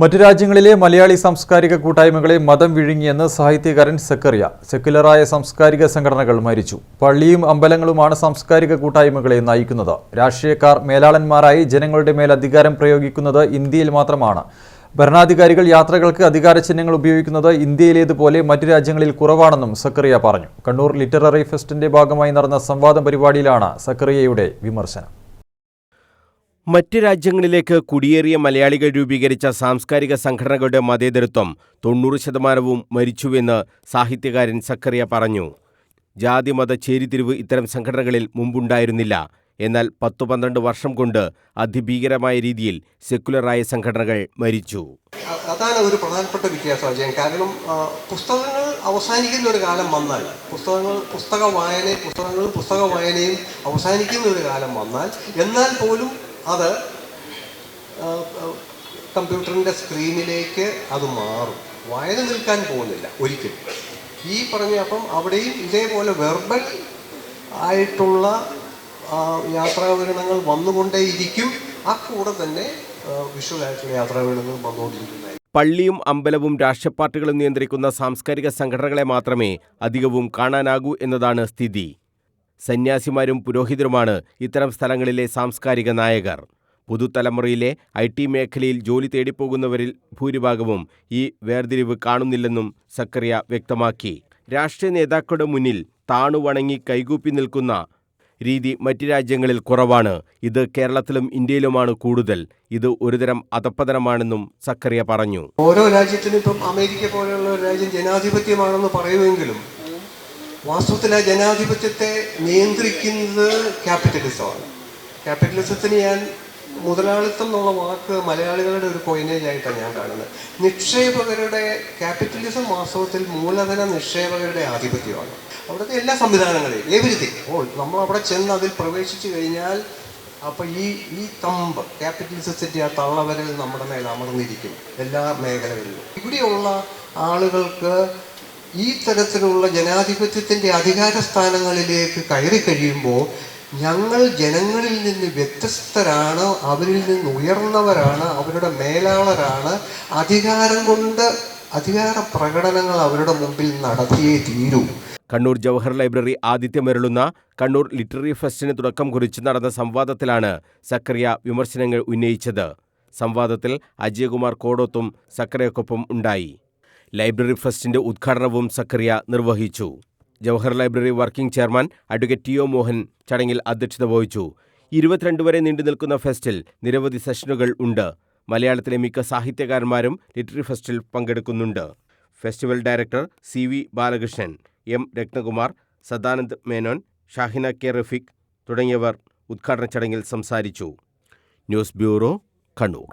മറ്റു രാജ്യങ്ങളിലെ മലയാളി സാംസ്കാരിക കൂട്ടായ്മകളെ മതം വിഴുങ്ങിയെന്ന് സാഹിത്യകാരൻ സെക്കറിയ. സെക്യുലറായ സാംസ്കാരിക സംഘടനകൾ മരിച്ചു. പള്ളിയും അമ്പലങ്ങളുമാണ് സാംസ്കാരിക കൂട്ടായ്മകളെ നയിക്കുന്നത്. രാഷ്ട്രീയക്കാർ മേലാളന്മാരായി ജനങ്ങളുടെ മേൽ അധികാരം പ്രയോഗിക്കുന്നത് ഇന്ത്യയിൽ മാത്രമാണ്. ഭരണാധികാരികൾ യാത്രകൾക്ക് അധികാര ചിഹ്നങ്ങൾ ഉപയോഗിക്കുന്നത് ഇന്ത്യയിലേതുപോലെ മറ്റു രാജ്യങ്ങളിൽ കുറവാണെന്നും സക്കറിയ പറഞ്ഞു. കണ്ണൂർ ലിറ്റററി ഫെസ്റ്റിന്റെ ഭാഗമായി നടന്ന സംവാദം പരിപാടിയിലാണ് സക്കറിയയുടെ വിമർശനം. മറ്റ് രാജ്യങ്ങളിലേക്ക് കുടിയേറിയ മലയാളികൾ രൂപീകരിച്ച സാംസ്കാരിക സംഘടനകളുടെ മതേതരത്വം തൊണ്ണൂറ് ശതമാനവും മരിച്ചുവെന്ന് സാഹിത്യകാരൻ സക്കറിയ പറഞ്ഞു. ജാതി മത ചേരിതിരിവ് ഇത്തരം സംഘടനകളിൽ മുമ്പുണ്ടായിരുന്നില്ല. എന്നാൽ പത്തു പന്ത്രണ്ട് വർഷം കൊണ്ട് അതിഭീകരമായ രീതിയിൽ സെക്കുലറായ സംഘടനകൾ മരിച്ചു. അതാണ് ഒരു പ്രധാനപ്പെട്ട വ്യത്യാസം കാരണം പുസ്തകങ്ങൾ അവസാനിക്കുന്ന ഒരു കാലം വന്നാൽ പുസ്തകങ്ങൾ പുസ്തക വായന പുസ്തകങ്ങളും പുസ്തക വായനയും അവസാനിക്കുന്ന ഒരു കാലം വന്നാൽ എന്നാൽ പോലും അത് കമ്പ്യൂട്ടറിന്റെ സ്ക്രീനിലേക്ക് അത് മാറും. വായന നിൽക്കാൻ പോകുന്നില്ല ഒരിക്കലും. ഈ പറഞ്ഞ അപ്പം അവിടെയും ഇതേപോലെ വെർബൽ ആയിട്ടുള്ള യാത്രാ യാത്രാവിവരണങ്ങൾ വന്നുകൊണ്ടേയിരിക്കും. ആ കൂടെ തന്നെ ആയിട്ടുള്ള യാത്രാവിവരണങ്ങൾ വന്നുകൊണ്ടിരിക്കുന്നതായിരിക്കും. പള്ളിയും അമ്പലവും രാഷ്ട്രീയ പാർട്ടികളും നിയന്ത്രിക്കുന്ന സാംസ്കാരിക സംഘടനകളെ മാത്രമേ അധികവും കാണാനാകൂ എന്നതാണ് സ്ഥിതി. സന്യാസിമാരും പുരോഹിതരുമാണ് ഇത്തരം സ്ഥലങ്ങളിലെ സാംസ്കാരിക നായകർ. പുതുതലമുറയിലെ ഐ ടി മേഖലയിൽ ജോലി തേടിപ്പോകുന്നവരിൽ ഭൂരിഭാഗവും ഈ വേർതിരിവ് കാണുന്നില്ലെന്നും സക്കറിയ വ്യക്തമാക്കി. രാഷ്ട്രീയ നേതാക്കളുടെ മുന്നിൽ താണുവണങ്ങി കൈകൂപ്പി നിൽക്കുന്ന രീതി മറ്റ് രാജ്യങ്ങളിൽ കുറവാണ്. ഇത് കേരളത്തിലും ഇന്ത്യയിലുമാണ് കൂടുതൽ. ഇത് ഒരുതരം അധപ്പതനമാണെന്നും സക്കറിയ പറഞ്ഞു. ഓരോ രാജ്യത്തിനും ഇപ്പം അമേരിക്ക പോലെയുള്ള രാജ്യം ജനാധിപത്യമാണെന്ന് പറയുമെങ്കിലും വാസ്തവത്തിൽ ആ ജനാധിപത്യത്തെ നിയന്ത്രിക്കുന്നത് ക്യാപിറ്റലിസമാണ് ക്യാപിറ്റലിസത്തിന് ഞാൻ മുതലാളിത്തം എന്നുള്ള വാക്ക് മലയാളികളുടെ ഒരു കോയിനേജ് ആയിട്ടാണ് ഞാൻ കാണുന്നത്. നിക്ഷേപകരുടെ ക്യാപിറ്റലിസം വാസ്തവത്തിൽ മൂലധന നിക്ഷേപകരുടെ ആധിപത്യമാണ്. അവിടുത്തെ എല്ലാ സംവിധാനങ്ങളെയും എവരിതിങ് ഓൾ നമ്മൾ അവിടെ ചെന്ന് അതിൽ പ്രവേശിച്ചു കഴിഞ്ഞാൽ അപ്പോൾ ഈ ഈ തമ്പ് ക്യാപിറ്റലിസത്തിന്റെ ആ തള്ളവരൽ നമ്മുടെ മേൽ അമർന്നിരിക്കും എല്ലാ മേഖലകളിലും. ഇവിടെയുള്ള ആളുകൾക്ക് ഈ തരത്തിലുള്ള ജനാധിപത്യത്തിന്റെ അധികാര സ്ഥാനങ്ങളിലേക്ക് കയറി കഴിയുമ്പോൾ ഞങ്ങൾ ജനങ്ങളിൽ നിന്ന് വ്യത്യസ്തരാണ് അവരിൽ നിന്ന് ഉയർന്നവരാണ് അവരുടെ മേലാളരാണ്. അധികാരം കൊണ്ട് അധികാര പ്രകടനങ്ങൾ അവരുടെ മുമ്പിൽ നടത്തിയേ തീരൂ. കണ്ണൂർ ജവഹർ ലൈബ്രറി ആതിഥ്യമരുളുന്ന കണ്ണൂർ ലിറ്റററി ഫെസ്റ്റിന് തുടക്കം കുറിച്ച് നടന്ന സംവാദത്തിലാണ് സക്കറിയ വിമർശനങ്ങൾ ഉന്നയിച്ചത്. സംവാദത്തിൽ അജയകുമാർ കോടോത്തും സക്കറിയക്കൊപ്പം ഉണ്ടായി. ലൈബ്രറി ഫെസ്റ്റിന്റെ ഉദ്ഘാടനവും സക്കറിയ നിർവഹിച്ചു. Jawahar library working chairman advocate T O Mohan ചടങ്ങിൽ അധ്യക്ഷത വഹിച്ചു. ഇരുപത്തിരണ്ട് വരെ നീണ്ടു നിൽക്കുന്ന ഫെസ്റ്റിൽ നിരവധി സെഷനുകൾ ഉണ്ട്. മലയാളത്തിലെ മിക്ക സാഹിത്യകാരന്മാരും ലിറ്ററി ഫെസ്റ്റിൽ പങ്കെടുക്കുന്നുണ്ട്. Festival director C V Balakrishnan M Ratnakumar Sadanand Menon Shahina K Rafeeq തുടങ്ങിയവർ ഉദ്ഘാടന ചടങ്ങിൽ സംസാരിച്ചു. News bureau Kannur.